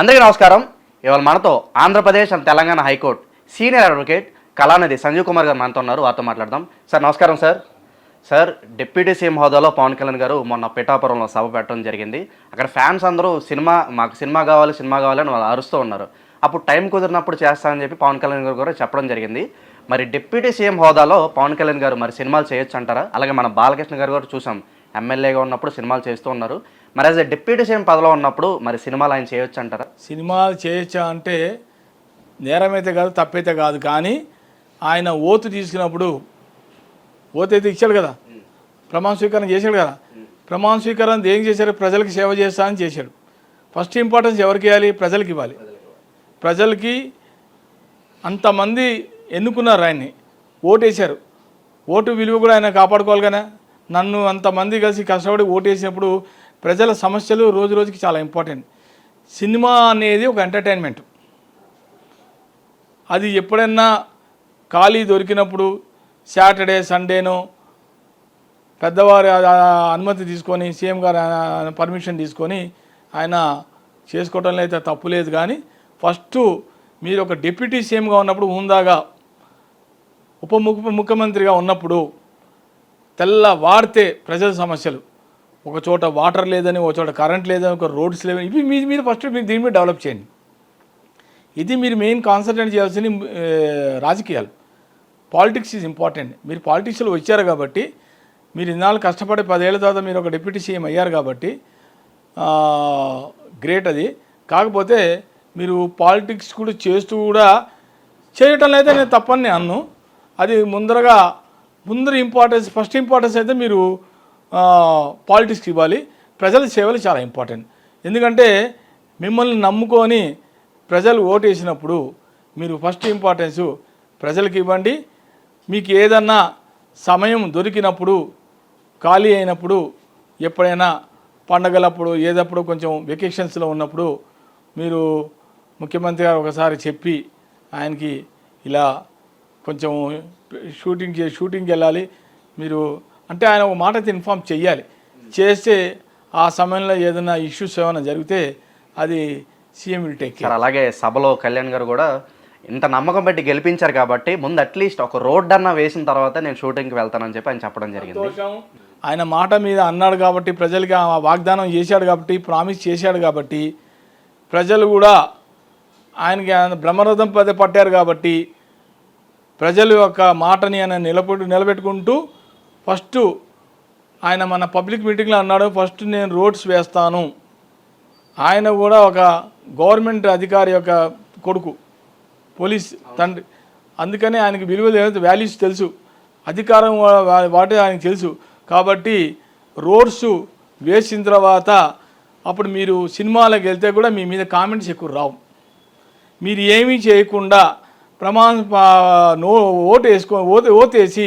అందరికీ నమస్కారం. ఇవాళ మనతో Andhra Pradesh and Telangana high court senior advocate Kalanidhi Sanjeev Kumar గారు మనతో ఉన్నారు. వారితో మాట్లాడదాం. సార్ నమస్కారం సార్. సార్ డిప్యూటీ సీఎం హోదాలో పవన్ కళ్యాణ్ గారు మొన్న పిఠాపురంలో సభ పెట్టడం జరిగింది. అక్కడ ఫ్యాన్స్ అందరూ సినిమా మాకు సినిమా కావాలి సినిమా కావాలి అని వాళ్ళు అరుస్తూ ఉన్నారు. అప్పుడు టైం కుదిరినప్పుడు చేస్తానని చెప్పి పవన్ కళ్యాణ్ గారు కూడా చెప్పడం జరిగింది. మరి డిప్యూటీ సీఎం హోదాలో పవన్ కళ్యాణ్ గారు మరి సినిమాలు చేయొచ్చు అంటారా? అలాగే మన బాలకృష్ణ గారు కూడా చూసాం. ఎమ్మెల్యేగా ఉన్నప్పుడు సినిమాలు చేస్తూ ఉన్నారు. మరి యాజ్ డిప్యూటీ సీఎం పదవిలో ఉన్నప్పుడు మరి సినిమాలు ఆయన చేయొచ్చు అంటారా? సినిమాలు చేయొచ్చా అంటే నేరమైతే కాదు తప్పైతే కాదు. కానీ ఆయన ఓతు తీసుకున్నప్పుడు ఓతు అయితే ఇచ్చాడు కదా. ప్రమాణ స్వీకారం చేశాడు కదా. ప్రమాణ స్వీకారం ఏం చేశారు? ప్రజలకు సేవ చేస్తా అని చేశాడు. ఫస్ట్ ఇంపార్టెన్స్ ఎవరికి ఇవ్వాలి? ప్రజలకి ఇవ్వాలి. ప్రజలకి అంతమంది ఎన్నుకున్నారు ఆయన్ని. ఓటేశారు. ఓటు విలువ కూడా ఆయన కాపాడుకోవాలి కదా. నన్ను అంతమంది కలిసి కష్టపడి ఓటేసినప్పుడు ప్రజల సమస్యలు రోజు రోజుకి చాలా ఇంపార్టెంట్ సినిమా అనేది ఒక ఎంటర్టైన్మెంట్ అది ఎప్పుడైనా ఖాళీ దొరికినప్పుడు సాటర్డే సండేనో పెద్దవారి అనుమతి తీసుకొని సీఎం గారు పర్మిషన్ తీసుకొని ఆయన చేసుకోవటంలో అయితే తప్పు లేదు కానీ ఫస్ట్ మీరు ఒక డిప్యూటీ సీఎంగా ఉన్నప్పుడు హుందాగా ఉప ముఖ్యమంత్రిగా ఉన్నప్పుడు తెల్ల వాడితే ప్రజల సమస్యలు. ఒక చోట వాటర్ లేదని ఒక చోట కరెంట్ లేదని ఒక రోడ్స్ లేవని ఇవి మీ మీద ఫస్ట్ మీరు దీని మీద డెవలప్ చేయండి. ఇది మీరు మెయిన్ కాన్సన్ట్రేట్ చేయాల్సిన రాజకీయాలు. Politics is important. మీరు పాలిటిక్స్లో వచ్చారు కాబట్టి మీరు ఇన్నాళ్ళు కష్టపడి పదేళ్ళ తర్వాత మీరు ఒక డిప్యూటీ సీఎం అయ్యారు కాబట్టి గ్రేట్ అది. కాకపోతే మీరు పాలిటిక్స్ కూడా చేస్తూ కూడా చేయటం అయితే నేను తప్పని అన్ను. అది ముందరగా ముందర ఇంపార్టెన్స్ ఫస్ట్ ఇంపార్టెన్స్ అయితే మీరు పాలిటిక్స్కి ఇవ్వాలి. ప్రజల సేవలు చాలా ఇంపార్టెంట్ ఎందుకంటే మిమ్మల్ని నమ్ముకొని ప్రజలు ఓటేసినప్పుడు మీరు ఫస్ట్ ఇంపార్టెన్స్ ప్రజలకు ఇవ్వండి. మీకు ఏదన్నా సమయం దొరికినప్పుడు ఖాళీ అయినప్పుడు ఎప్పుడైనా పండగలప్పుడు ఏదప్పుడు కొంచెం వెకేషన్స్లో ఉన్నప్పుడు మీరు ముఖ్యమంత్రి గారు ఒకసారి చెప్పి ఆయనకి ఇలా కొంచెం షూటింగ్ చే షూటింగ్కి వెళ్ళాలి. మీరు అంటే ఆయన ఒక మాట అయితే ఇన్ఫామ్ చెయ్యాలి. చేస్తే ఆ సమయంలో ఏదైనా ఇష్యూస్ ఏమైనా జరిగితే అది సీఎం విల్ టేక్ సార్ అలాగే సభలో కళ్యాణ్ గారు కూడా ఇంత నమ్మకం పెట్టి గెలిపించారు కాబట్టి ముందు అట్లీస్ట్ ఒక రోడ్ అన్న వేసిన తర్వాత నేను షూటింగ్కి వెళ్తానని చెప్పి ఆయన చెప్పడం జరిగింది. ఆయన మాట మీద అన్నాడు కాబట్టి ప్రజలకి ఆ వాగ్దానం చేశాడు కాబట్టి ప్రామిస్ చేశాడు కాబట్టి ప్రజలు కూడా ఆయనకి ఆయన బ్రహ్మరథం పదే పట్టారు కాబట్టి ప్రజల యొక్క మాటని ఆయన నిలబెట్టు నిలబెట్టుకుంటూ ఫస్ట్ ఆయన మన పబ్లిక్ మీటింగ్లో అన్నాడు ఫస్ట్ నేను రోడ్స్ వేస్తాను. ఆయన కూడా ఒక గవర్నమెంట్ అధికారి యొక్క కొడుకు పోలీస్ తండ్రి. అందుకనే ఆయనకి విలువ వాల్యూస్ తెలుసు. అధికారం వా- వాటి ఆయనకు తెలుసు. కాబట్టి రోడ్స్ వేసిన తర్వాత అప్పుడు మీరు సినిమాలకు వెళ్తే కూడా మీ మీద కామెంట్స్ ఎక్కువ రావు. మీరు ఏమీ చేయకుండా ప్రమాణ నో ఓటు వేసుకొని ఓటు ఓటేసి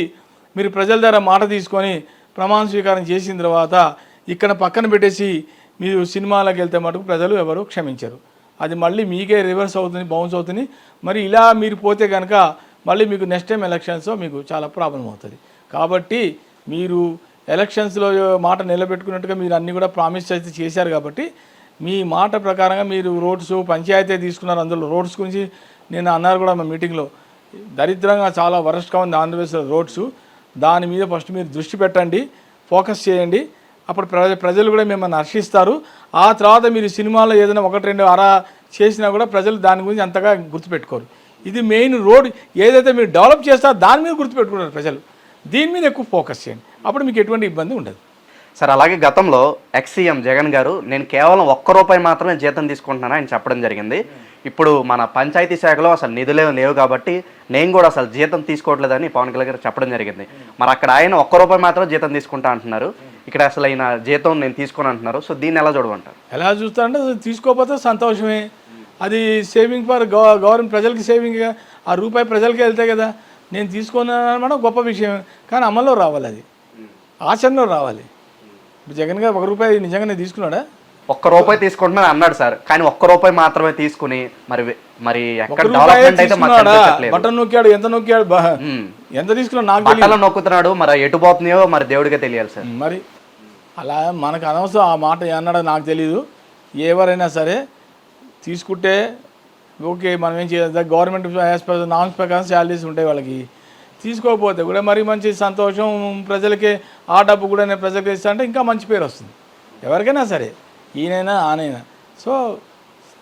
మీరు ప్రజల ద్వారా మాట తీసుకొని ప్రమాణ స్వీకారం చేసిన తర్వాత ఇక్కడ పక్కన పెట్టేసి మీరు సినిమాలకు వెళ్తే మటుకు ప్రజలు ఎవరు క్షమించరు. అది మళ్ళీ మీకే రివర్స్ అవుతుంది బౌన్స్ అవుతుంది. మరి ఇలా మీరు పోతే కనుక మళ్ళీ మీకు నెక్స్ట్ టైం ఎలక్షన్స్ మీకు చాలా ప్రాబ్లం అవుతుంది. కాబట్టి మీరు ఎలక్షన్స్లో మాట నిలబెట్టుకున్నట్టుగా మీరు అన్నీ కూడా ప్రామిస్ అయితే చేశారు కాబట్టి మీ మాట ప్రకారంగా మీరు రోడ్స్ పంచాయతీ తీసుకున్నారు అందులో రోడ్స్ గురించి నేను అన్నారు కూడా మా మీటింగ్లో దరిద్రంగా చాలా వరస్ట్గా ఉంది ఆంధ్రప్రదేశ్లో రోడ్స్. దాని మీద ఫస్ట్ మీరు దృష్టి పెట్టండి ఫోకస్ చేయండి. అప్పుడు ప్రజ ప్రజలు కూడా మిమ్మల్ని హర్షిస్తారు. ఆ తర్వాత మీరు సినిమాలో ఏదైనా ఒకటి రెండు అరా చేసినా కూడా ప్రజలు దాని గురించి అంతగా గుర్తుపెట్టుకోరు. ఇది మెయిన్ రోడ్ ఏదైతే మీరు డెవలప్ చేస్తారో దాని మీద గుర్తుపెట్టుకుంటారు ప్రజలు. దీని మీద ఎక్కువ ఫోకస్ చేయండి. అప్పుడు మీకు ఎటువంటి ఇబ్బంది ఉండదు. సార్ అలాగే గతంలో ఎక్స్ జగన్ గారు నేను కేవలం ఒక్క రూపాయి మాత్రమే జీతం తీసుకుంటున్నాను ఆయన చెప్పడం జరిగింది. ఇప్పుడు మన పంచాయతీ శాఖలో అసలు నిధులే లేవు కాబట్టి నేను కూడా అసలు జీతం తీసుకోవట్లేదని పవన్ కళ్యాణ్ గారు చెప్పడం జరిగింది. మరి అక్కడ ఆయన ఒక్క రూపాయి మాత్రం జీతం తీసుకుంటా అంటున్నారు. ఇక్కడ అసలు ఆయన జీతం నేను తీసుకుని అంటున్నారు. సో దీన్ని ఎలా చూడమంటారు? ఎలా చూస్తానంటే అది తీసుకోకపోతే సంతోషమే. అది సేవింగ్ ఫర్ గవర్నమెంట్ ప్రజలకి సేవింగ్ ఆ రూపాయి ప్రజలకి వెళ్తే కదా నేను తీసుకున్నాను గొప్ప విషయం. కానీ అమల్లో రావాలి అది. ఆచరణలో రావాలి. ఇప్పుడు జగన్ గారు ఒక రూపాయి నిజంగానే తీసుకున్నాడా? ఒక్క రూపాయి తీసుకుంటున్నాను అన్నాడు సార్. కానీ ఒక్క రూపాయి మాత్రమే తీసుకుని మరి మరి ఎక్కడ డెవలప్మెంట్ అయితే మాకు తీసుకున్నాడా? కనిపించట్లేదు బటన్ నొక్కాడు ఎంత నొక్కాడు. ఎంత తీసుకున్నాడు నాకు తెలియదు బట్టలు నొక్కుతున్నాడు మరి ఎటు పోతున్నాయో మరి దేవుడికే తెలియాలి సార్. మరి అలా మనకు అనవసరం ఆ మాట అన్నాడో నాకు తెలియదు ఎవరైనా సరే తీసుకుంటే ఓకే మనం ఏం చేయాలి? గవర్నమెంట్ నామ్స్ ప్రకారం శాలరీస్ ఉంటాయి వాళ్ళకి. తీసుకోకపోతే కూడా మరి మంచి సంతోషం ప్రజలకి ఆ డబ్బు కూడా నేను ప్రజలకు ఇస్తా అంటే ఇంకా మంచి పేరు వస్తుంది. ఎవరికైనా సరే. ఈయనైనా ఆనైనా. సో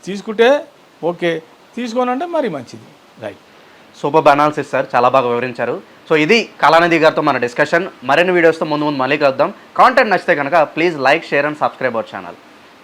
తీసుకుంటే ఓకే. తీసుకోనంటే మరి మంచిది. రైట్ సూపర్ అనాలిసిస్ సార్ చాలా బాగా వివరించారు. సో ఇది కళానిధి గారితో మన డిస్కషన్. మరిన్ని వీడియోస్తో ముందు ముందు మళ్ళీ కలుద్దాం. కాంటెంట్ నచ్చితే కనుక please like share and subscribe our channel.